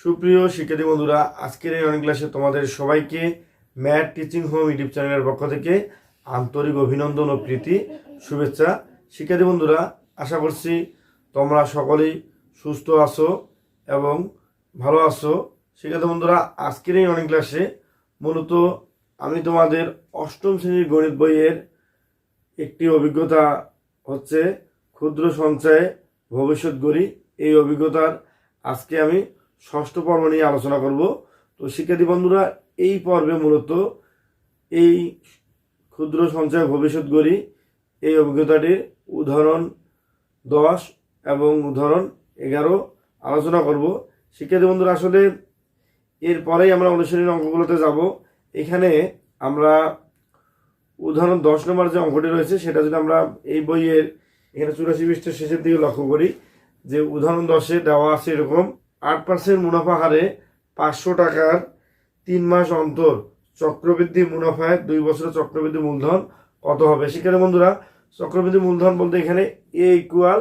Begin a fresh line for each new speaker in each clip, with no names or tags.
সুপ্রিয় শিক্ষার্থী বন্ধুরা, আজকের এই অনেক ক্লাসে তোমাদের সবাইকে ম্যাথ টিচিং হোম ইউটিউব চ্যানেলের পক্ষ থেকে আন্তরিক অভিনন্দন ও প্রীতি, শুভেচ্ছা। শিক্ষার্থী বন্ধুরা, আশা করছি তোমরা সকলেই সুস্থ আছো এবং ভালো আছো। শিক্ষার্থী বন্ধুরা, আজকের এই অনেক ক্লাসে মূলত আমি তোমাদের অষ্টম শ্রেণির গণিত বইয়ের একটি অভিজ্ঞতা হচ্ছে ক্ষুদ্র সঞ্চয়ে ভবিষ্যৎ গড়ি। এই অভিজ্ঞতার আজকে আমি ষষ্ঠ পর্ব নিয়ে আলোচনা করব। তো শিক্ষার্থী বন্ধুরা, এই পর্বে মূলত এই ক্ষুদ্র সঞ্চয় ভবিষ্যৎ গড়ি এই অভিজ্ঞতাটির উদাহরণ দশ এবং উদাহরণ এগারো আলোচনা করব। শিক্ষার্থী বন্ধুরা, আসলে এরপরেই আমরা অনুশীলনী অঙ্কগুলোতে যাব। এখানে আমরা উদাহরণ দশ নম্বর যে অঙ্কটি রয়েছে, সেটা যদি আমরা এই বইয়ের এখানে চুরাশি পৃষ্ঠের শেষের দিকে লক্ষ্য করি, যে উদাহরণ দশে দেওয়া আছে এরকম আট পার্সেন্ট মুনাফা হারে পাঁচশো টাকার তিন মাস অন্তর চক্রবৃদ্ধি মুনাফায় দুই বছরের চক্রবৃদ্ধি মূলধন কত হবে? সেখানে বন্ধুরা, চক্রবৃদ্ধি মূলধন বলতে এখানে A equal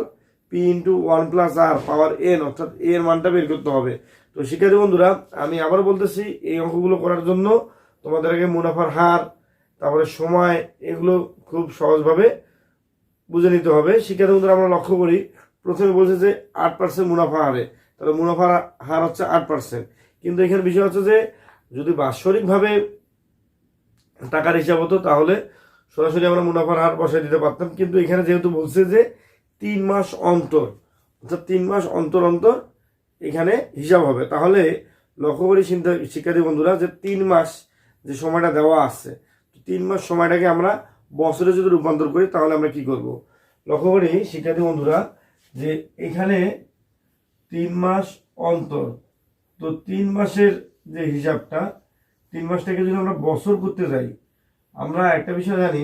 P into one plus R power N অর্থাৎ এর মানটা বের করতে হবে। তো শিক্ষার্থী বন্ধুরা, আমি আবার বলতেছি, এই অঙ্কগুলো করার জন্য তোমাদের আগে মুনাফার হার, তারপরে সময়, এগুলো খুব সহজভাবে বুঝে নিতে হবে। শিক্ষার্থী বন্ধুরা, আমরা লক্ষ্য করি, প্রথমে বলছে যে আট পার্সেন্ট মুনাফা হারে তাহলে মুনাফার হার হচ্ছে আট পার্সেন্ট কিন্তু এখানে বিষয় হচ্ছে যে, যদি বাৎসরিকভাবে টাকার হিসাব হতো, তাহলে সরাসরি আমরা মুনাফার হার বসাই দিতে পারতাম। কিন্তু এখানে যেহেতু বলছে যে, তিন মাস অন্তর, অর্থাৎ তিন মাস অন্তর অন্তর এখানে হিসাব হবে। তাহলে লক্ষ্য করি চিন্তা শিক্ষার্থী বন্ধুরা, যে তিন মাস যে সময়টা দেওয়া আছে, তিন মাস সময়টাকে আমরা বছরে যদি রূপান্তর করি, তাহলে আমরা কি করব? লক্ষ্য করি শিক্ষার্থী বন্ধুরা, যে এখানে তিন মাস অন্তর। তো তিন মাসের যে হিসাবটা, তিন মাস থেকে যদি আমরা বছর করতে যাই, আমরা একটা বিষয় জানি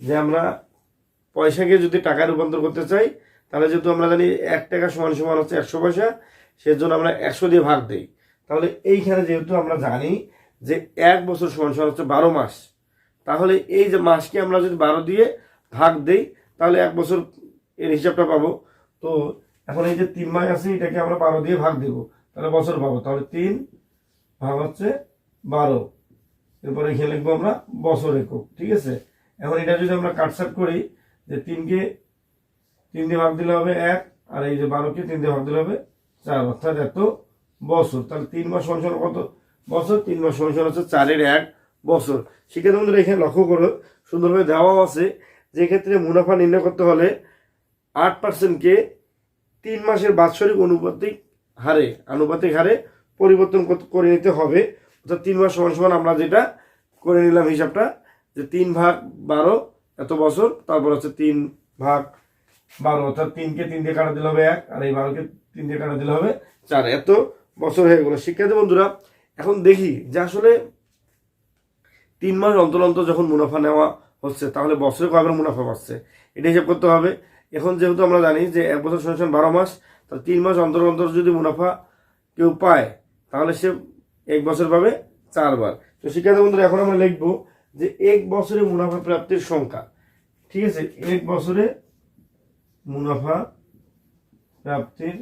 যে আমরা পয়সাকে যদি টাকায় রূপান্তর করতে চাই, তাহলে যেহেতু আমরা জানি এক টাকা সমান সমান হচ্ছে একশো পয়সা, সেজন্য আমরা একশো দিয়ে ভাগ দিই। তাহলে এইখানে যেহেতু আমরা জানি যে এক বছর সমান সমান হচ্ছে বারো মাস, তাহলে এই যে মাসকে আমরা যদি বারো দিয়ে ভাগ দেই, তাহলে এক বছর এর হিসাবটা পাবো। তো এখন এই যে তিন মাস আছে, এটাকে আমরা বারো দিয়ে ভাগ দেব। তাহলে বছর পাবো। তাহলে তিন ভাগ হচ্ছে বারো। এরপরে এখানে লিখব আমরা বছর একক, ঠিক আছে? এখন এটা যদি আমরা কাটসাট করি, যে তিনকে তিন দিয়ে ভাগ দিলে হবে এক, আর এই যে বারোকে তিন দিয়ে ভাগ দিলে হবে চার, অর্থাৎ এত বছর। তাহলে তিন মাস সমান কত? বছর। তিন মাস সমান হচ্ছে চারের এক বছর। সেক্ষেত্রে আমাদের এখানে লক্ষ্য করো, সুন্দরভাবে দেওয়াও আছে। যে ক্ষেত্রে মুনাফা নির্ণয় করতে হলে আট পার্সেন্টকে তিন মাসের বাৎসরিক অনুপাতিক হারে, আনুপাতিক হারে পরিবর্তন করে নিতে হবে। অর্থাৎ তিন মাস সমান সমান আমরা যেটা করে নিলাম হিসাবটা, যে তিন ভাগ বারো এত বছর, তারপর হচ্ছে তিন ভাগ বারো, অর্থাৎ তিনকে তিন দিয়ে কাটা দিলে হবে এক, আর এই বারোকে তিন দিয়ে কাটা দিলে হবে চার। এত বছর হয়ে গেলো। শিক্ষার্থী বন্ধুরা, এখন দেখি যে আসলে তিন মাস অন্তর অন্তর যখন মুনাফা নেওয়া হচ্ছে, তাহলে বছরে কয়বার মুনাফা পাচ্ছে এটা হিসাব করতে হবে। এখন যেহেতু আমরা জানি যে এক বছর সমান বারো মাস, তাহলে তিন মাস অন্তর অন্তর যদি মুনাফা কেউ পায়, তাহলে সে এক বছর পাবে চারবার। তো শিক্ষার্থী বন্ধুরা, এখন আমরা লিখব যে এক বছরে মুনাফা প্রাপ্তির সংখ্যা। ঠিক আছে? এক বছরে মুনাফা প্রাপ্তির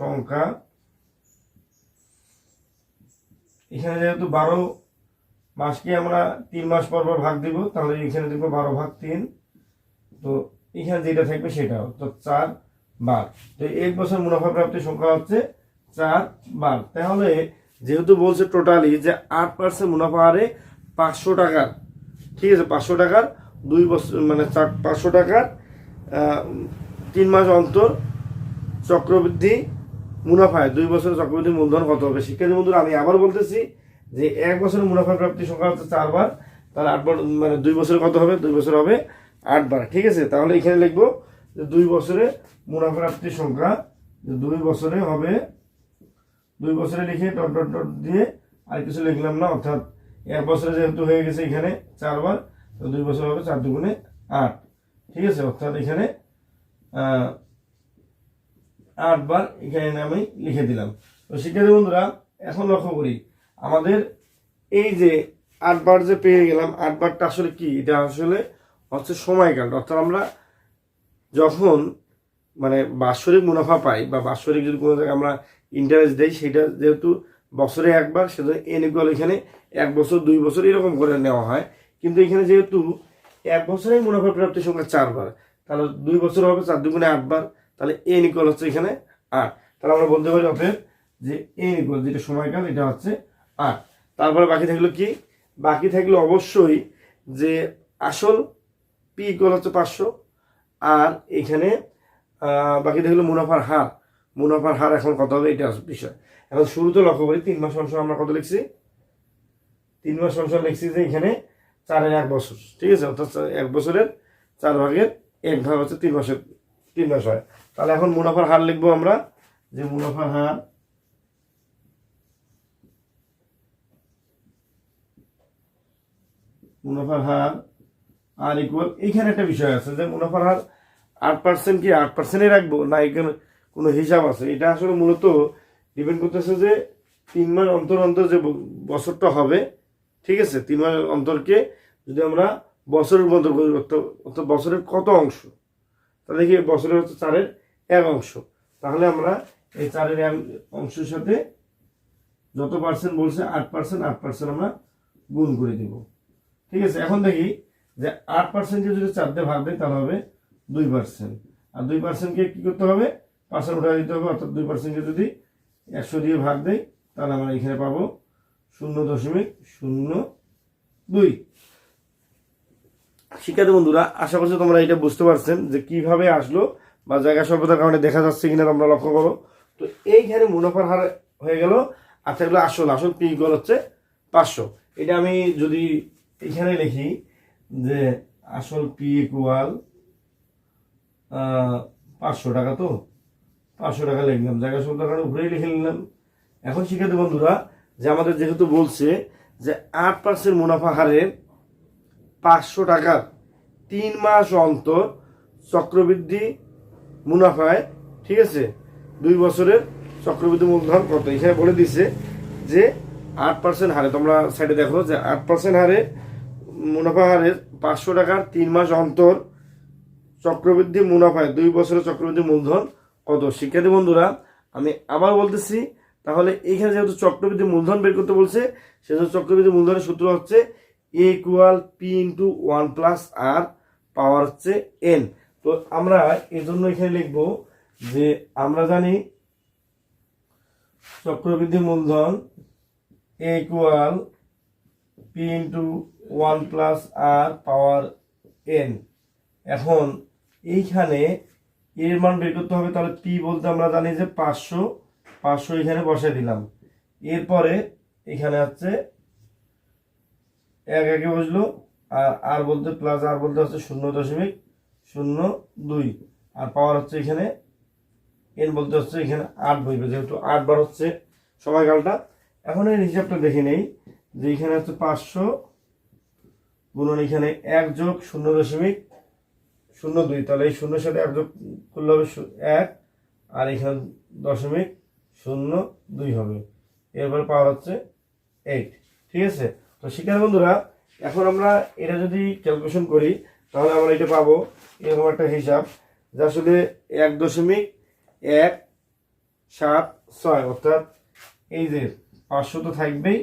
সংখ্যা এখানে যেহেতু বারো মাসকে আমরা তিন মাস পর পর ভাগ দিব, তাহলে এখানে দেখব বারো ভাগ তিন। তো এখানে যেটা থাকবে সেটা তো চার বার। তো এক বছর মুনাফা প্রাপ্তির সংখ্যা হচ্ছে চার বার। তাহলে যেহেতু বলছে টোটালি যে আট পার্সেন্ট মুনাফা হারে পাঁচশো টাকার, ঠিক আছে, পাঁচশো টাকার দুই বছর মানে চার, পাঁচশো টাকার তিন মাস অন্তর চক্রবৃদ্ধি মুনাফায় দুই বছরের চক্রবৃদ্ধি মূলধন কত হবে? শিক্ষার্থী বন্ধুরা, আমি আবার বলতেছি যে এক বছরের মুনাফা প্রাপ্তির সংখ্যা হচ্ছে চারবার তাহলে আটবার মানে দুই বছরে কত হবে? দুই বছর হবে আটবার ঠিক আছে? তাহলে এখানে লিখব যে দুই বছরে মুনাফা প্রাপ্তির সংখ্যা, যে দুই বছরে হবে, দুই বছরে লিখে ডট ডট ডট দিয়ে আর কিছু লিখলাম না, অর্থাৎ এক বছরে যেহেতু হয়ে গেছে এখানে চারবার তো দুই বছর হবে চার দুগুণে আট, ঠিক আছে? অর্থাৎ এখানে আটবার এখানে আমি লিখে দিলাম। তো শিক্ষার্থী বন্ধুরা, এখন লক্ষ্য করি, আমাদের এই যে আটবার যে পেয়ে গেলাম আটবারটা আসলে কি? এটা আসলে হচ্ছে সময়কাল অর্থাৎ আমরা যখন মানে বাৎসরিক মুনাফা পাই বা বাৎসরিক যদি কোনো জায়গায় আমরা ইন্টারেস্ট দেয় সেটা যেহেতু বছরে একবার, সেজন্য এন ইকুয়াল এখানে এক বছর, দুই বছর এরকম করে নেওয়া হয়। কিন্তু এখানে যেহেতু এক বছরেই মুনাফা প্রাপ্তির সংখ্যা চারবার, তাহলে দুই বছর হবে চার দুগুণে আটবার, তাহলে এন ইকুয়াল হচ্ছে এখানে আট। তাহলে আমরা বলতে পারি অতএব যে এন ইকুয়াল যেটা সময়কাল এটা হচ্ছে আট। তারপরে বাকি থাকল কি? বাকি থাকল অবশ্যই যে আসল পি ইকুয়াল হচ্ছে পাঁচশো। আর এখানে বাকি থাকল মুনাফার হার। মুনাফার হার এখন কত হবে এটা বিষয়। এখন শুরুতে লক্ষ্য করি, তিন মাস অংশ আমরা কত লিখছি? তিন মাস অংশ লিখছি যে এখানে চারের এক বছর, ঠিক আছে? অর্থাৎ এক বছরের চার ভাগের এক ভাগ হচ্ছে তিন মাসের, তিন মাস হয়। তাহলে এখন মুনাফার হার লিখব আমরা, যে মুনাফার হার মুনাফার হার আর ইকুয়াল এইখানে একটা বিষয় আছে যে মুনাফার হার আট পার্সেন্ট কি আট পার্সেন্টই রাখব? না, এখানে কোনো হিসাব আছে। এটা আসলে মূলত ডিপেন্ড করতেছে যে তিন মাস অন্তর অন্তর যে বছরটা হবে, ঠিক আছে? তিন মাস অন্তরকে যদি আমরা বছরের অর্থাৎ অর্থাৎ বছরের কত অংশ? তাহলে কি বছরের হচ্ছে চারের এক অংশ। তাহলে আমরা এই চারের এক অংশের সাথে যত পার্সেন্ট বলছে, আট পার্সেন্ট আট পার্সেন্ট আমরা গুণ করে দিব। ঠিক আছে? এখন দেখি যে আট পার্সেন্টকে যদি চার দিয়ে ভাগ দেয় তাহলে হবে দুই পার্সেন্ট আর দুই পার্সেন্টকে কী করতে হবে? পার্সেন্ট উঠে দিতে হবে, অর্থাৎ দুই পার্সেন্টকে যদি একশো দিয়ে ভাগ দেয় তাহলে আমরা এখানে পাবো শূন্য দশমিক শূন্য দুই। শিক্ষার্থী বন্ধুরা, আশা করছি তোমরা এটা বুঝতে পারছেন যে কীভাবে আসলো বা জায়গা স্বল্পতার কারণে দেখা যাচ্ছে কিনা তোমরা লক্ষ্য করো। তো এইখানে মুনাফার হার হয়ে গেল। আর থাকল আসল আসল পি গল হচ্ছে পাঁচশো। এটা আমি যদি এখানে লিখি যে আসল পি ইকুয়াল পাঁচশো টাকা তো। পাঁচশো টাকা লিখলাম, জায়গা স্বল্পতার কারণে উপরেই লিখে নিলাম। এখন শিক্ষার্থী বন্ধুরা, যে আমাদের যেহেতু বলছে যে আট পার্সেন্ট মুনাফা হারে পাঁচশো টাকার তিন মাস অন্তর চক্রবৃদ্ধি মুনাফায়, ঠিক আছে? দুই বছরের চক্রবৃদ্ধি মূলধন কত? এখানে বলে দিছে যে আট পার্সেন্ট হারে, তোমরা সাইডে দেখো যে আট পার্সেন্ট হারে মুনাফা হারের পাঁচশো টাকার তিন মাস অন্তর চক্রবৃদ্ধি মুনাফায়, দুই বছরের চক্রবৃদ্ধি মূলধন কত? শিক্ষার্থী বন্ধুরা, আমি আবার বলতেছি, তাহলে এইখানে যেহেতু চক্রবৃদ্ধি মূলধন বের করতে বলছে সেজন্য চক্রবৃদ্ধি মূলধনের সূত্র হচ্ছে A equal P into one plus R power হচ্ছে এন তো আমরা এই জন্য এখানে লিখব যে আমরা জানি চক্রবৃদ্ধি মূলধন A equal P into one plus R power N. এখন এইখানে এর মান বের করতে হবে, তাহলে পি বলতে আমরা জানি যে পাঁচশো পাঁচশো এখানে বসে দিলাম। এরপরে এখানে হচ্ছে এক একে বসল, আর আর বলতে প্লাস আর বলতে হচ্ছে শূন্য দশমিক শূন্য দুই। আর পাওয়ার হচ্ছে এখানে, এন বলতে হচ্ছে এখানে আট বইবে, যেহেতু আট বার হচ্ছে সময়কালটা এখন এর হিসাবটা দেখে নেই যে এখানে হচ্ছে পাঁচশো গুণন এখানে এক যোগ শূন্য দশমিক শূন্য দুই। তাহলে এই শূন্যের সাথে এক যোগ করলে হবে এক, আর এখানে দশমিক শূন্য দুই হবে। এরপর পাওয়ার হচ্ছে এইট ঠিক আছে? তো শিক্ষার্থী বন্ধুরা, এখন আমরা এটা যদি ক্যালকুলেশন করি, তাহলে আমরা এটা পাবো এরকম একটা হিসাব, যে আসলে এক দশমিক এক সাত ছয়। অর্থাৎ এই যে পাঁচশো তো থাকবেই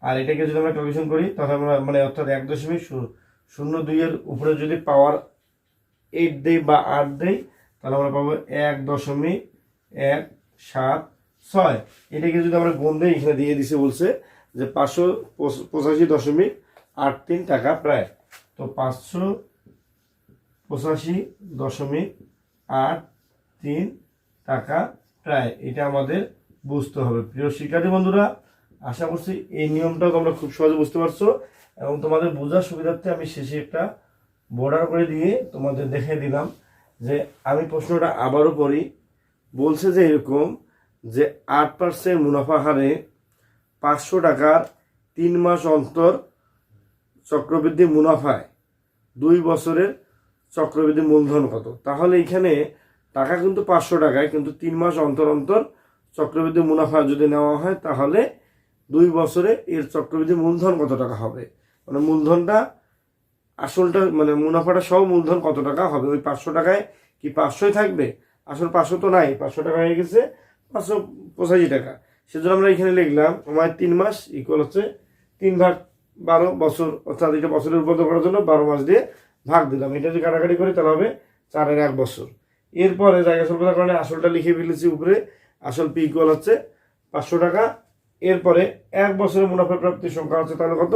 আর এটাকে যদি আমরা ক্যালকুলেশন করি, তাহলে আমরা মানে অর্থাৎ এক দশমিক শূন্য- দুইয়ের উপরে যদি পাওয়ার এইট দেই বা আট দেই, তাহলে আমরা পাবো এক দশমিক এক সাত ছয়। এটাকে যদি আমরা গুণ দিই, এখানে দিয়ে দিছে বলছে যে পাঁচশো পঁচাশি দশমিক আট তিন টাকা প্রায়। তো পাঁচশো পঁচাশি দশমিক আট তিন টাকা প্রায়। এটা আমাদের বুঝতে হবে। প্রিয় শিক্ষার্থী বন্ধুরা আশা করছি এই নিয়মটাও তোমরা খুব সহজে বুঝতে পারছ এবং তোমাদের বোঝার সুবিধার্থে আমি শেষে একটা বর্ডার করে দিয়ে তোমাদের দেখে দিলাম যে আমি প্রশ্নটা আবারও পড়ি বলছে যে এরকম যে আট পার্সেন্ট মুনাফা হারে পাঁচশো টাকার তিন মাস অন্তর চক্রবৃদ্ধি মুনাফায় দুই বছরের চক্রবৃদ্ধি মূলধন কত? তাহলে এখানে টাকা কিন্তু পাঁচশো টাকায়, কিন্তু তিন মাস অন্তর অন্তর চক্রবৃদ্ধি মুনাফা যদি নেওয়া হয়, তাহলে দুই বছরে এর চক্রবৃদ্ধি মূলধন কত টাকা হবে? মানে মূলধনটা আসলটা মানে মুনাফাটা সহ মূলধন কত টাকা হবে? ওই পাঁচশো টাকায় কি পাঁচশোই থাকবে? আসল পাঁচশো তো নাই, পাঁচশো টাকা হয়ে গেছে, পাঁচশো পঁচাশি টাকা। সেজন্য আমরা এখানে লিখলাম আমার তিন মাস ইকুয়াল হচ্ছে তিন ভাগ বারো বছর, অর্থাৎ এটা বছরের উপর করার জন্য বারো মাস দিয়ে ভাগ দিলাম। এটা যদি কাটাকাটি করি তাহলে হবে চারের এক বছর। এরপরে জায়গা স্বল্পতার কারণে আসলটা লিখে ফেলেছি উপরে, আসল পি ইকুয়াল হচ্ছে পাঁচশো টাকা এরপরে এক বছরের মুনাফা প্রাপ্তির সংখ্যা হচ্ছে তাহলে কত?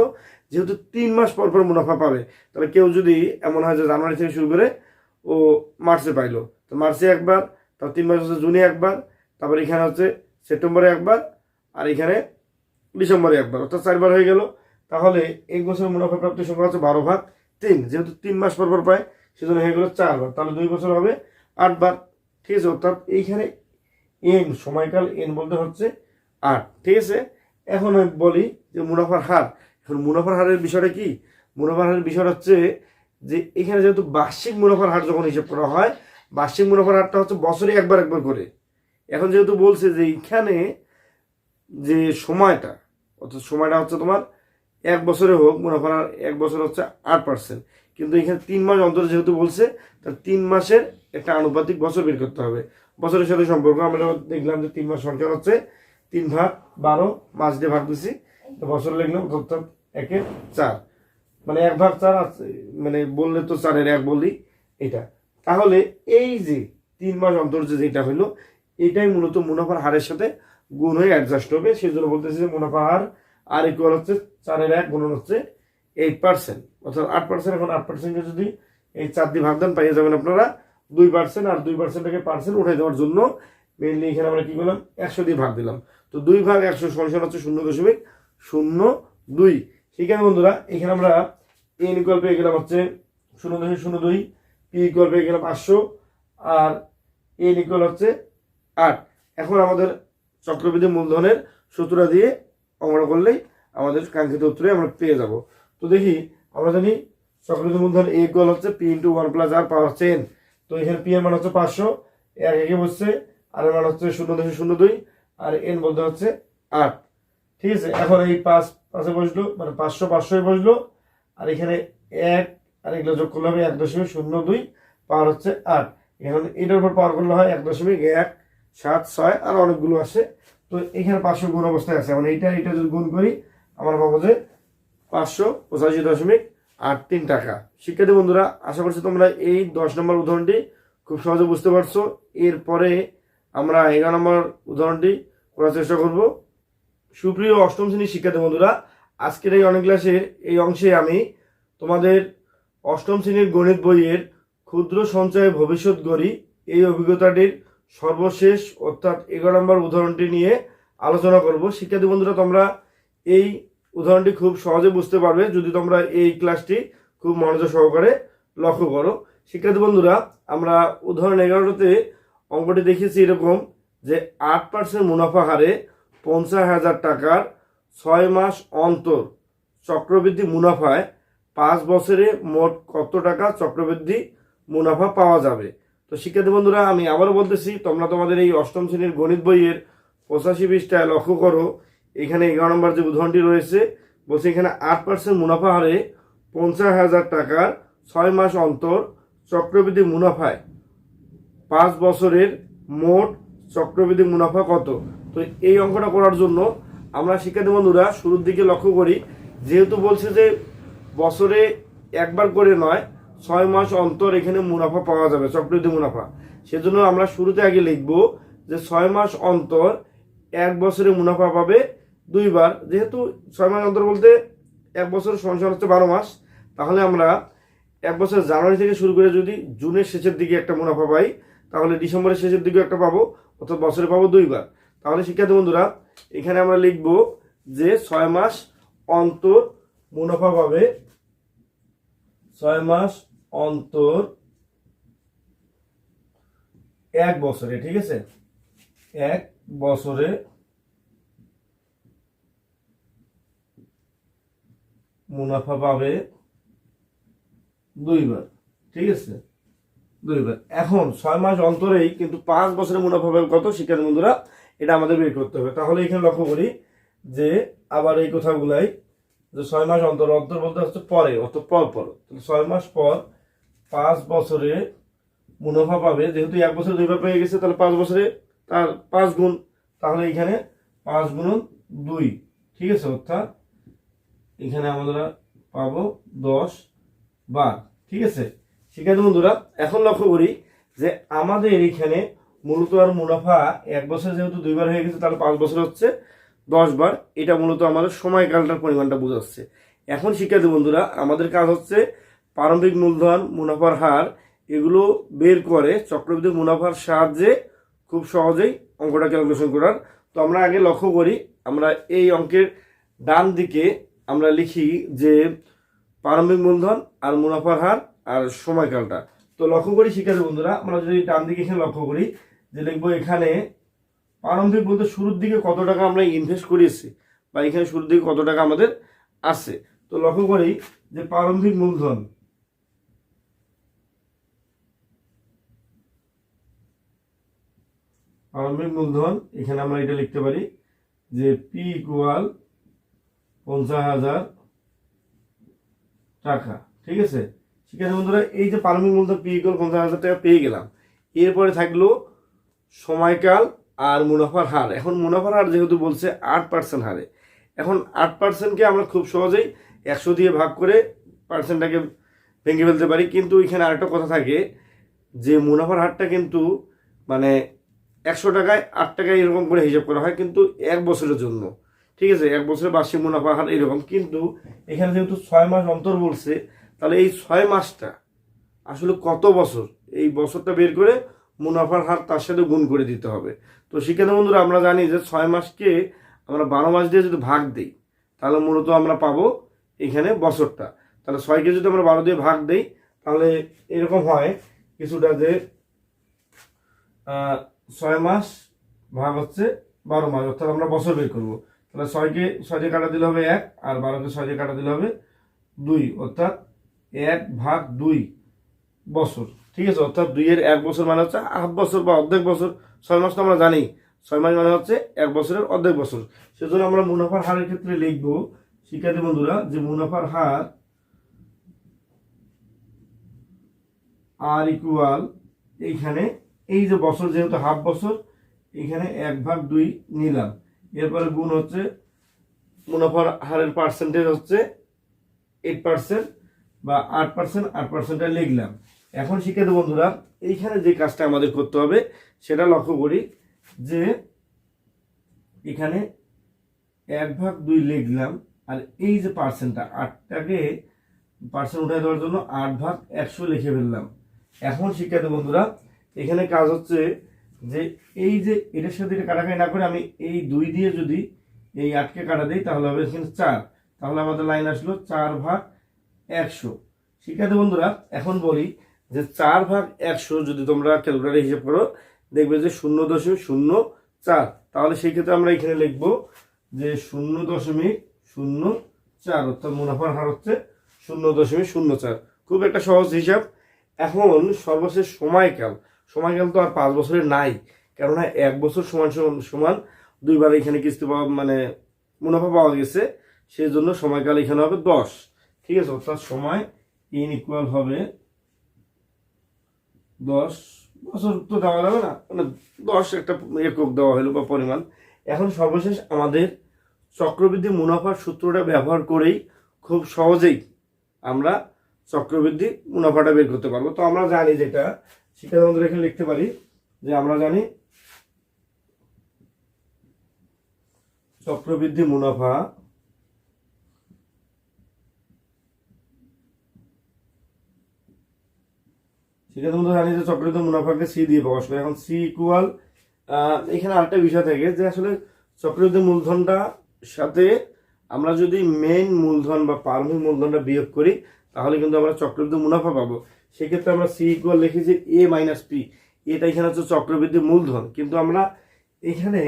যেহেতু তিন মাস পর পর মুনাফা পাবে, তাহলে কেউ যদি এমন হয় যে জানুয়ারি থেকে শুরু করে ও মার্চে পাইলো, তো মার্চে একবার, তার তিন মাস হচ্ছে জুনে একবার, তারপর এখানে হচ্ছে সেপ্টেম্বরে একবার, আর এখানে ডিসেম্বরে একবার, অর্থাৎ চারবার হয়ে গেল। তাহলে এক বছরের মুনাফা প্রাপ্তির সংখ্যা হচ্ছে বারো ভাগ তিন, যেহেতু তিন মাস পর পর পায়, সেজন্য হয়ে গেলো চারবার, তাহলে দুই বছর হবে আটবার, ঠিক আছে? অর্থাৎ এইখানে এন সময়কাল এন বলতে হচ্ছে আট, ঠিক আছে? এখন আমি বলি যে মুনাফার হার। এখন মুনাফার হারের বিষয়টা কি? মুনাফার হারের বিষয়টা হচ্ছে যে এখানে যেহেতু বার্ষিক মুনাফার হার যখন হিসেব করা হয়, বার্ষিক মুনাফার হারটা হচ্ছে বছরে একবার একবার করে। এখন যেহেতু বলছে যে এইখানে যে সময়টা, অর্থাৎ সময়টা হচ্ছে তোমার এক বছরে হোক, মুনাফার হার এক বছর হচ্ছে আট পার্সেন্ট কিন্তু এখানে তিন মাস অন্তরে যেহেতু বলছে, তার তিন মাসের একটা আনুপাতিক বছর বের করতে হবে। বছরের সাথে সম্পর্ক, আমরা দেখলাম যে তিন মাস সংখ্যা হচ্ছে তিন ভাগ বারো মাস দিয়ে ভাগ দিছি। বছর লিখলাম অর্থাৎ একের চার। মানে এক ভাগ চার আছে মানে বললে তো চারের এক বলি, এটা। তাহলে এই যে তিন মাস অন্তর যে যেটা হলো এটাই মূলত মুনাফার হারের সাথে গুণ হয়ে অ্যাডজাস্ট হবে। সেই জন্য বলতেছি যে মুনাফা হার আর ইকুয়াল হচ্ছে চারের এক গুণন হচ্ছে এইট পার্সেন্ট অর্থাৎ আট পার্সেন্ট এখন আট পার্সেন্টকে যদি এই চার দিয়ে ভাগ দেন, পাইয়ে যাবেন আপনারা দুই পার্সেন্ট আর দুই পার্সেন্টটাকে পার্সেন্ট উঠে দেওয়ার জন্য মেইনলি এখানে আমরা কি করলাম? একশো দিয়ে ভাগ দিলাম। তো দুই ভাগ একশো সমান হচ্ছে শূন্য দশমিক শূন্য দুই। সেখানে বন্ধুরা, এখানে আমরা এন ইকুয়াল পেয়ে গেলাম হচ্ছে শূন্য দশমিক শূন্য দুই পি ইকুয়াল পেয়ে গেলাম পাঁচশো, আর এন ইকুয়াল হচ্ছে আট। এখন আমাদের চক্রবৃদ্ধি মূলধনের সূত্রটা দিয়ে অঙ্কন করলেই আমাদের কাঙ্ক্ষিত উত্তরে আমরা পেয়ে যাব। তো দেখি, আমরা জানি চক্রবৃদ্ধি মূলধন এ ইকুয়াল হচ্ছে P into one plus R power হচ্ছে এন তো এখানে পি এর মান হচ্ছে পাঁচশো, এক একে বসছে আর এর মান হচ্ছে শূন্য দশমিক শূন্য দুই। আর এন বলতে হচ্ছে আট। ঠিক আছে? এখন এই পাঁচ, পাঁচে বসল মানে পাঁচশো পাঁচশোয় বসল, আর এখানে এক, আর এগুলো যোগ করলে হবে এক দশমিক শূন্য দুই পাওয়ার হচ্ছে আট। এখন এটার উপর পাওয়ার করলে হয় এক দশমিক এক, সাত, ছয়, আর অনেকগুলো আসে। তো এখানে পাঁচশো গুণ অবস্থায় আছে। মানে এইটা এটা যদি গুণ করি, আমার পাবো যে পাঁচশো পঁচাশি দশমিক আট তিন টাকা। শিক্ষার্থী বন্ধুরা, আশা করছি তোমরা এই দশ নম্বর উদাহরণটি খুব সহজে বুঝতে পারছ। এরপরে আমরা এগারো নম্বর উদাহরণটি করার চেষ্টা করব। সুপ্রিয় অষ্টম শ্রেণির শিক্ষার্থী বন্ধুরা, আজকের এই অনেক ক্লাসের এই অংশে আমি তোমাদের অষ্টম শ্রেণির গণিত বইয়ের ক্ষুদ্র সঞ্চয়ে ভবিষ্যৎ গড়ি এই অভিজ্ঞতাটির সর্বশেষ অর্থাৎ এগারো নম্বর উদাহরণটি নিয়ে আলোচনা করব। শিক্ষার্থী বন্ধুরা, তোমরা এই উদাহরণটি খুব সহজে বুঝতে পারবে যদি তোমরা এই ক্লাসটি খুব মনোযোগ সহকারে লক্ষ্য করো। শিক্ষার্থী বন্ধুরা, আমরা উদাহরণ এগারোতে অঙ্কটি দেখেছি এরকম যে আট পার্সেন্ট মুনাফা হারে পঞ্চাশ হাজার টাকার ছয় মাস অন্তর চক্রবৃদ্ধি মুনাফায় পাঁচ বছরে মোট কত টাকা চক্রবৃদ্ধি মুনাফা পাওয়া যাবে? তো শিক্ষার্থী বন্ধুরা, আমি আবারও বলতেছি, তোমরা তোমাদের এই অষ্টম শ্রেণির গণিত বইয়ের পঁচাশি পৃষ্ঠায় লক্ষ্য করো। এখানে এগারো নম্বর যে উদাহরণটি রয়েছে, বলছে এখানে আট পার্সেন্ট মুনাফা হারে পঞ্চাশ হাজার টাকার ছয় মাস অন্তর চক্রবৃদ্ধি মুনাফায় পাঁচ বছরের মোট চক্রবৃদ্ধি মুনাফা কত? তো এই অঙ্কটা করার জন্য আমরা শিক্ষার্থী বন্ধুরা শুরুর দিকে লক্ষ্য করি, যেহেতু বলছে যে বছরে একবার করে নয়, ছয় মাস অন্তর এখানে মুনাফা পাওয়া যাবে, চক্রবৃদ্ধি মুনাফা। সেজন্য আমরা শুরুতে আগে লিখব যে ছয় মাস অন্তর এক বছরে মুনাফা পাবে দুইবার। যেহেতু ছয় মাস অন্তর বলতে এক বছর সংসার হচ্ছে বারো মাস, তাহলে আমরা এক বছর জানুয়ারি থেকে শুরু করে যদি জুনের শেষের দিকে একটা মুনাফা পাই তাহলে ডিসেম্বরের শেষের দিকে একটা পাবো, অর্থাৎ বছরে পাবো দুইবার। তাহলে শিক্ষার্থী বন্ধুরা, এখানে আমরা লিখব যে ছয় মাস অন্তর মুনাফা পাবে। ছয় মাস অন্তর এক বছরে, ঠিক আছে? এক বছরে মুনাফা পাবে দুইবার, ঠিক আছে? দুইবার এখন ছয় মাস অন্তরেই কিন্তু পাঁচ বছরের মুনাফা পাবে কত? শিক্ষার্থী বন্ধুরা, এটা আমাদের বের করতে হবে। তাহলে এখানে লক্ষ্য করি যে আবার এই কথাগুলাই যে ছয় মাস অন্তর অন্তর বলতে হচ্ছে পরে অত পর পর। ছয় মাস পর পাঁচ বছরে মুনাফা পাবে, যেহেতু এক বছরে দুইবার পেয়ে গেছে, তাহলে পাঁচ বছরে তার পাঁচ গুণ। তাহলে এখানে পাঁচ গুণন দুই, ঠিক আছে? অর্থাৎ এখানে আমরা পাবো দশ বার, ঠিক আছে? শিক্ষার্থী বন্ধুরা, এখন লক্ষ্য করি যে আমাদের এখানে মূলত আর মুনাফা এক বছর যেহেতু দুইবার হয়ে গেছে, তাহলে পাঁচ বছর হচ্ছে দশ বার। এটা মূলত আমাদের সময়কালটার পরিমাণটা বোঝাচ্ছে। এখন শিক্ষার্থী বন্ধুরা, আমাদের কাজ হচ্ছে প্রারম্ভিক মূলধন, মুনাফার হার, এগুলো বের করে চক্রবৃদ্ধি মুনাফার সাহায্যে খুব সহজেই অঙ্কটা ক্যালকুলেশন করার। তো আমরা আগে লক্ষ্য করি, আমরা এই অঙ্কের ডান দিকে আমরা লিখি যে প্রারম্ভিক মূলধন আর মুনাফার হার আর সময়কালটা। তো লক্ষ্য করি, শিক্ষার্থী বন্ধুরা, আমরা যদি ডান দিকে এখানে লক্ষ্য করি, যে লিখব এখানে প্রারম্ভিক বলতে শুরুর দিকে কত টাকা আমরা ইনভেস্ট করিয়েছি, বা এখানে শুরুর দিকে কত টাকা আমাদের আছে। তো লক্ষ্য করি যে প্রারম্ভিক মূলধন প্রারম্ভিক মূলধন, এখানে আমরা এটা লিখতে পারি যে পি ইকুয়াল পঞ্চাশ হাজার টাকা, ঠিক আছে? শিক্ষার্থী বন্ধুরা, এই যে প্রারম্ভিক মূলধন পি ইকুয়াল পঞ্চাশ হাজার টাকা, পেয়ে গেলাম। এরপরে থাকল সময়কাল আর মুনাফার হার। এখন মুনাফার হার যেহেতু বলছে আট পার্সেন্ট হারে। এখন আট পার্সেন্টকে আমরা খুব সহজেই একশো দিয়ে ভাগ করে পার্সেন্টটাকে ভেঙে ফেলতে পারি। কিন্তু এখানে আরেকটা কথা থাকে যে, মুনাফার হারটা কিন্তু মানে একশো টাকায় আট টাকায় এরকম করে হিসাব করা হয় কিন্তু এক বছরের জন্য। ঠিক আছে, এক বছরের বার্ষিক মুনাফা হার এরকম। কিন্তু এখানে যেহেতু ছয় মাস অন্তর বলছে তাহলে এই ছয় মাসটা আসলে কত বছর? এই বছরটা বের করে মুনাফার হার তার সাথে গুণ করে দিতে হবে। তো শিক্ষার্থী বন্ধুরা, আমরা জানি যে ছয় মাসকে আমরা বারো মাস দিয়ে যদি ভাগ দিই, তাহলে মূলত আমরা পাবো এখানে বছরটা। তাহলে ছয়কে যদি আমরা বারো দিয়ে ভাগ দিই, তাহলে এরকম হয় কিছুটা যে ছয় মাস ভাগ হচ্ছে বারো মাস, অর্থাৎ আমরা বছর বের করব। তাহলে ছয়কে ছয় কাটা দিলে হবে এক, আর বারোকে ছয় কাটা দিলে হবে দুই, অর্থাৎ এক ভাগ দুই বছর। ঠিক আছে? অর্থাৎ দুইয়ের এক বছর মানে হচ্ছে হাফ বছর বা অর্ধেক বছর। ছয় মাস তো আমরা জানি। ছয় মাস মানে হচ্ছে এক বছরের অর্ধেক বছর। সেজন্য আমরা মুনাফার হারের ক্ষেত্রে লিখব, শিক্ষার্থী বন্ধুরা, যে মুনাফার হার আর ইকুয়াল এইখানে, এই যে বছর যেহেতু হাফ বছর, এইখানে এক ভাগ দুই নিলাম। এরপরে গুণ হচ্ছে, মুনাফার হারের পার্সেন্টেজ হচ্ছে এইট পার্সেন্ট বা আট পার্সেন্ট, আট পার্সেন্টটা লিখলাম। এখন শিক্ষার্থী বন্ধুরা, এইখানে যে কাজটা আমাদের করতে হবে, সেটা লক্ষ্য করি যে এখানে এক ভাগ দুই লিখলাম, আর এই যে পার্সেন্টটা, আটটাকে পার্সেন্ট উঠে দেওয়ার জন্য আট ভাগ একশো লিখে ফেললাম। এখন শিক্ষার্থী বন্ধুরা, এখানে কাজ হচ্ছে যে এই যে এটার সাথে এটা কাটাকাটি না করে আমি এই দুই দিয়ে যদি এই আটকে কাটা দিই, তাহলে হবে এখানে চার। তাহলে আমাদের লাইন আসলো চার ভাগ একশো। শিক্ষার্থী বন্ধুরা, এখন বলি যে চার ভাগ একশো যদি তোমরা ক্যালকুলেটারে হিসাব করো, দেখবে যে শূন্য দশমিক শূন্য চার। তাহলে সেই ক্ষেত্রে আমরা এখানে লিখব যে শূন্য দশমিক শূন্য চার, অর্থাৎ মুনাফার হার হচ্ছে শূন্য দশমিক শূন্য চার। খুব একটা সহজ হিসাব। এখন সর্বশেষ সময়কাল। সময়কাল তো আর পাঁচ বছরের নাই, কেননা এক বছর সমান সমান সমান দুইবার এখানে কিস্তি পাওয়া মানে মুনাফা পাওয়া গেছে, সেই জন্য সময়কাল এখানে হবে দশ। ঠিক আছে, অর্থাৎ সময় ইন ইকুয়াল হবে দশ। বছর তো দেওয়া যাবে না মানে দশ একটা একক দেওয়া হলো বা পরিমাণ। এখন সর্বশেষ আমাদের চক্রবৃদ্ধি মুনাফার সূত্রটা ব্যবহার করেই খুব সহজেই আমরা চক্রবৃদ্ধি মুনাফাটা বের করতে পারব। তো আমরা জানি যেটা শিক্ষা বন্ধুরা এখানে লিখতে পারি যে আমরা জানি চক্রবৃদ্ধি মুনাফা সেক্ষেত্রে মধ্যে জানি যে চক্রবৃদ্ধি মুনাফাকে সি দিয়ে প্রকাশ করে। এখন সি ইকুয়াল এখানে আরেকটা বিষয় থাকে যে আসলে চক্রবৃদ্ধি মূলধনটা সাথে আমরা যদি মেইন মূলধন বা প্রারম্ভিক মূলধনটা বিয়োগ করি, তাহলে কিন্তু আমরা চক্রবৃদ্ধি মুনাফা পাবো। সেক্ষেত্রে আমরা সি ইকুয়াল লিখেছি এ মাইনাস পি এটা এখানে হচ্ছে চক্রবৃদ্ধি মূলধন। কিন্তু আমরা এখানে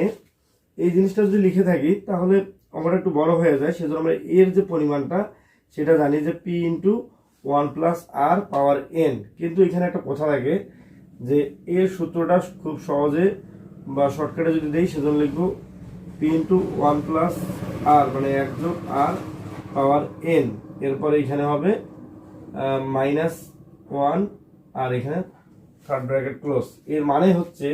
এই জিনিসটা যদি লিখে থাকি, তাহলে আমরা একটু বড় হয়ে যায়। সেজন্য আমরা এর যে পরিমাণটা, সেটা জানি যে P into one plus R power N. কিন্তু এখানে একটা কথা থাকে যে এর সূত্রটা খুব সহজে বা শর্টকাটে যদি দেই, সেজন্য লিখব P into one plus R মানে এক যোগ আর পাওয়ার এন। এরপরে এখানে হবে মাইনাস ওয়ান আর এখানে থার্ড ব্র্যাকেট ক্লোজ এর মানে হচ্ছে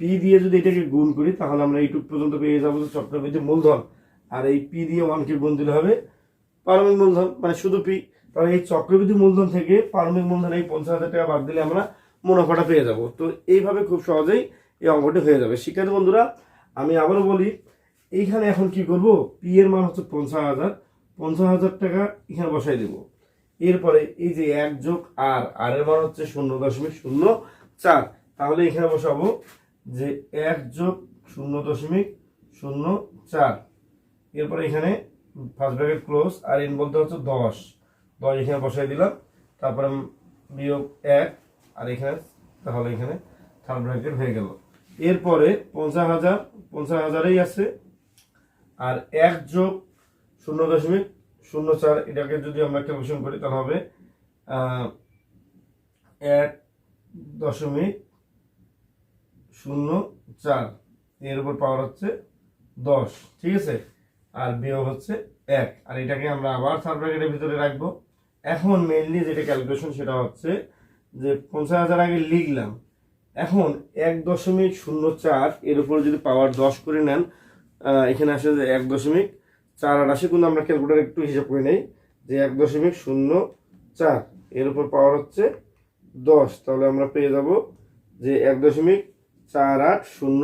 পি দিয়ে যদি এটাকে গুণ করি, তাহলে আমরা এইটুক পর্যন্ত পেয়ে যাব যে চক্রবৃদ্ধি মূলধন। আর এই পি দিয়ে ওয়ানকে গুণ দিলে হবে পারমিক মূলধন মানে শুধু পি তাহলে এই চক্রবৃদ্ধি মূলধন থেকে পারমিক মূলধন এই পঞ্চাশ হাজার টাকা বাদ দিলে আমরা মুনাফাটা পেয়ে যাব। তো এইভাবে খুব সহজেই এই অঙ্কটি হয়ে যাবে। শিক্ষার্থী বন্ধুরা, আমি আবারও বলি, এইখানে এখন কি করব? পি এর মান হচ্ছে পঞ্চাশ হাজার। পঞ্চাশ হাজার টাকা এখানে বসাই দেব। এরপরে এই যে এক যোগ আর আর এর মান হচ্ছে শূন্য দশমিক শূন্য চার। তাহলে এখানে বসাবো যে এক যোগ শূন্য দশমিক শূন্য চার। এরপরে এখানে ফার্স্ট ব্র্যাকেট ক্লোজ আর এন বলতে হচ্ছে দশ। দশ এখানে বসাই দিলাম, তারপরে বিয়োগ এক, আর এখানে, তাহলে এখানে থার্ড ব্র্যাকেট হয়ে গেল। এরপরে পঞ্চাশ হাজার, পঞ্চাশ হাজারেই আছে, আর এক যোগ শূন্য দশমিক শূন্য চার, এটাকে যদি আমরা ক্যালকুলেশন করি, তাহলে হবে এক দশমিক শূন্য চার। এর উপর পাওয়ার হচ্ছে দশ, ঠিক আছে? আর বিয়োগ হচ্ছে এক, আর এটাকে আমরা আবার থার্ড ব্র্যাকেটের ভিতরে রাখব। এখন মেনলি যেটা ক্যালকুলেশন সেটা হচ্ছে যে পঞ্চাশ হাজার আগে লিখলাম, এখন এক দশমিক শূন্য চার এর উপর যদি পাওয়ার দশ করে নেন এখানে আসে যে এক দশমিক চার আর আসে কিন্তু আমরা ক্যালকুলেটার একটু হিসাব করে নেই, যে এক দশমিক শূন্য চার এর উপর পাওয়ার হচ্ছে দশ। তাহলে আমরা পেয়ে যাব যে এক দশমিক চার আট শূন্য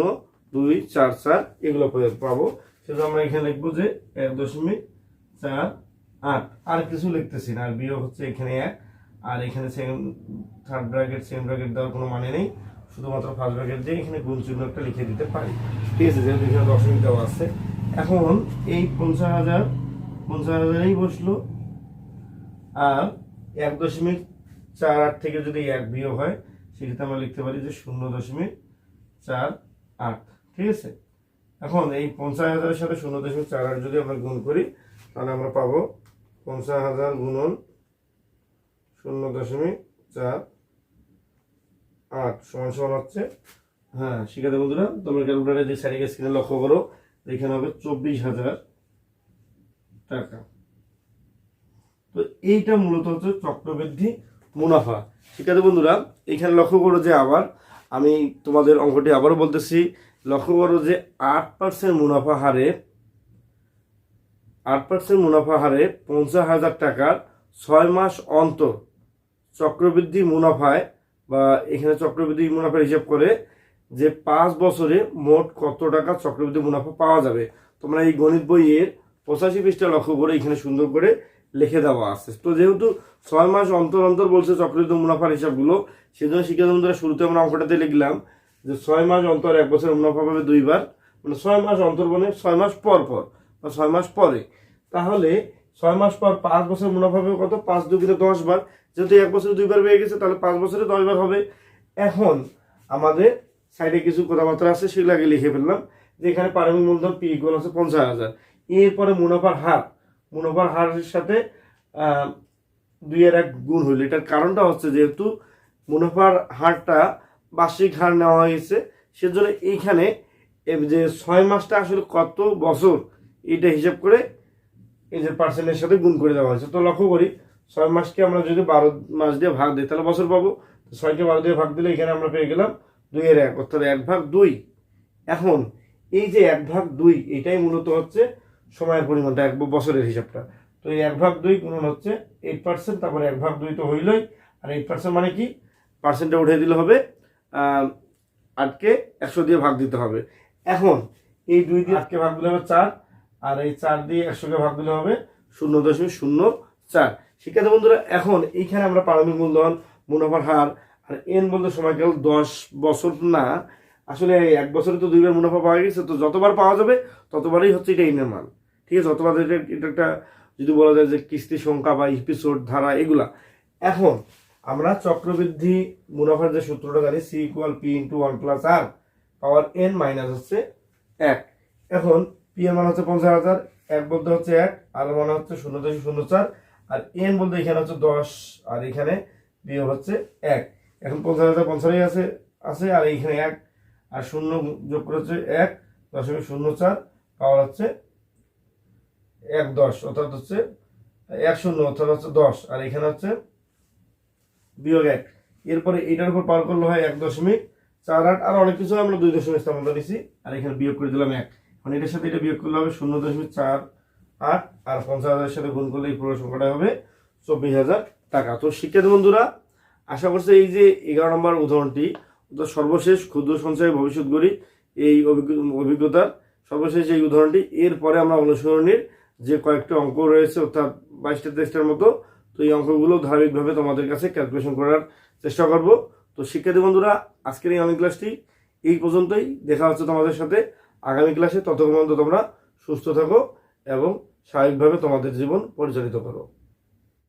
দুই চার চার এগুলো পাবো। সেটা আমরা এখানে লিখব যে এক দশমিক চার আট। আর কিছু লিখতেছি না, আর বিয়োগ হচ্ছে এখানে এক। আর এখানে second third bracket second bracket দেওয়ার কোনো মানে নেই। শুধুমাত্র ফার্স্ট ব্র্যাকেট দিয়ে এখানে গুণ চিহ্ন একটা লিখে দিতে পারি। ঠিক আছে, যেহেতু এখানে দশমিক দেওয়া আছে। এখন এই পঞ্চাশ হাজার, পঞ্চাশ হাজারেই বসল। আর এক দশমিক চার আট থেকে যদি এক বিয়োগ হয়, সেক্ষেত্রে আমরা লিখতে পারি যে শূন্য দশমিক চার আট। ঠিক আছে? এখন এই পঞ্চাশ হাজারের সাথে শূন্য দশমিক চার আট যদি আমরা গুণ করি তাহলে আমরা পাবো পঞ্চাশ হাজার গুণন শূন্য দশমিক চার আট সমান সমান হচ্ছে? হ্যাঁ শিক্ষার্থী বন্ধুরা, তোমরা ক্যালকুলেটারে যে সারিকে স্ক্রিনে লক্ষ্য করো এখানে হবে চব্বিশ হাজার টাকা। তো এইটা মূলত হচ্ছে চক্রবৃদ্ধি মুনাফা। শিক্ষার্থী বন্ধুরা, এখানে লক্ষ্য করো যে আবার আমি তোমাদের অঙ্কটি আবারও বলতেছি, লক্ষ্য করো যে আট পার্সেন্ট মুনাফা হারে আট পার্সেন্ট মুনাফা হারে পঞ্চাশ হাজার টাকার ছয় মাস অন্তর চক্রবৃদ্ধি মুনাফায় বা এখানে চক্রবৃদ্ধি মুনাফার হিসাব করে যে পাঁচ বছরে মোট কত টাকা চক্রবৃদ্ধি মুনাফা পাওয়া যাবে। তোমরা এই গণিত বইয়ের পঁচাশি পৃষ্ঠা লক্ষ্য করে এখানে সুন্দর করে লিখে দেওয়া আছে। তো যেহেতু ছয় মাস অন্তর অন্তর বলছে চক্রবৃদ্ধি মুনাফার হিসাবগুলো, সেজন্য বন্ধুরা শুরুতে আমরা অঙ্কটাতে লিখলাম যে ছয় মাস অন্তর এক বছর মুনাফা পাবে দুইবার মানে ছয় মাস অন্তর মানে ছয় মাস পর পর। বা ছয় মাস পরে। তাহলে ছয় মাস পর পাঁচ বছর মুনাফা পাবে কত? পাঁচ দুগুণে দশ বার। যেহেতু এক বছরে দুইবার পেয়ে গেছে, তাহলে পাঁচ বছরে দশ বার হবে। এখন আমাদের সাইডে কিছু কথাবার্তা আছে, সেগুলো আগে লিখে ফেললাম। যে এখানে পারমিক মূলধন পি ইকুয়াল আছে পঞ্চাশ হাজার। এরপরে মুনাফার হার। মুনাফার হারের সাথে দুই দুইয়ের এক গুণ হইল। এটার কারণটা হচ্ছে যেহেতু মুনাফার হারটা বার্ষিক হার নেওয়া হয়েছে, সেজন্য এইখানে যে ছয় মাসটা আসলে কত বছর এটা হিসাব করে এই যে পার্সেন্টের সাথে গুণ করে দেওয়া হয়েছে। তো লক্ষ্য করি, ছয় মাসকে আমরা যদি বারো মাস দিয়ে ভাগ দিই, তাহলে বছর পাবো। ছয়কে বারো দিয়ে ভাগ দিলে এখানে আমরা পেয়ে গেলাম দুইয়ের এক, অর্থাৎ এক ভাগ দুই। এখন এই যে এক ভাগ দুই, এটাই মূলত হচ্ছে সময়ের পরিমাণটা, এক বছরের হিসাবটা। তো এই এক ভাগ দুই গুণন হচ্ছে এইট পার্সেন্ট তারপরে এক ভাগ দুই তো হইলই। আর এইট পার্সেন্ট মানে কি? পার্সেন্টটা উঠে দিলে হবে আটকে একশো দিয়ে ভাগ দিতে হবে। এখন এই দুই দিয়ে আটকে ভাগ দিলে হবে চার আর এই চার দিয়ে একশোকে ভাগ দিলে হবে শূন্য দশমিক শূন্য চার। শিক্ষার্থী বন্ধুরা, এখন এইখানে আমরা পারমিক মূলধন, মুনাফার হার আর এন বলতে সময় গেল দশ বছর না। আসলে এক বছরে তো দুইবার মুনাফা পাওয়া গেছে, তো যতবার পাওয়া যাবে ততবারই হচ্ছে এটা এনের মান। ঠিক আছে, অথবা এটা এটা একটা যদি বলা যায় যে কিস্তি সংখ্যা বা এপিসোড ধারা এগুলা। এখন আমরা চক্রবৃদ্ধি, মুনাফার যে সূত্রটা জানি C equal P into one plus R power N minus হচ্ছে এক। এখন পি এর মান হচ্ছে পঞ্চাশ হাজার, এক বলতে হচ্ছে এক, আর মান হচ্ছে শূন্য দশমিক শূন্য চার, আর এন বলতে এখানে হচ্ছে দশ, আর এখানে বিয়োগ হচ্ছে এক। এখন পঞ্চাশ হাজার পঞ্চাশই আছে আছে, আর এইখানে এক, আর শূন্য যোগ করে হচ্ছে এক, দশমিক শূন্য চার, পাওয়ার হচ্ছে এক দশ, অর্থাৎ হচ্ছে এক শূন্য, অর্থাৎ হচ্ছে দশ, আর এখানে হচ্ছে বিয়োগ এক। এরপরে এটার উপর পার করলে হয় এক দশমিক চার আট, আর অনেক কিছু আমরা দুই দশমিক স্থান আমরা দিছি আর এখানে বিয়োগ করে দিলাম এক। মানে এটার সাথে এটা বিয়োগ করলে হবে শূন্য দশমিক চার আট, আর পঞ্চাশ হাজারের সাথে গুণ করলে এই পুরো সংখ্যাটা হবে চব্বিশ হাজার টাকা। তো শিক্ষার্থী বন্ধুরা, আশা করছি এই যে এগারো নম্বর উদাহরণটি, অর্থাৎ সর্বশেষ ক্ষুদ্র সঞ্চয় ভবিষ্যৎ গড়ি এই অভিজ্ঞতার সর্বশেষ এই উদাহরণটি। এরপরে আমরা অনুসরণের যে কয়েকটি অঙ্ক রয়েছে, অর্থাৎ বাইশটা তেইশটার মতো, তো এই অঙ্কগুলো ধারাবাহিকভাবে তোমাদের কাছে ক্যালকুলেশন করার চেষ্টা করব। তো শিক্ষার্থী বন্ধুরা, আজকের এই অনলাইন ক্লাসটি এই পর্যন্তই। দেখা হচ্ছে তোমাদের সাথে আগামী ক্লাসে ততক্ষণ পর্যন্ত তোমরা সুস্থ থাকো এবং স্বাভাবিকভাবে তোমাদের জীবন পরিচালিত করো।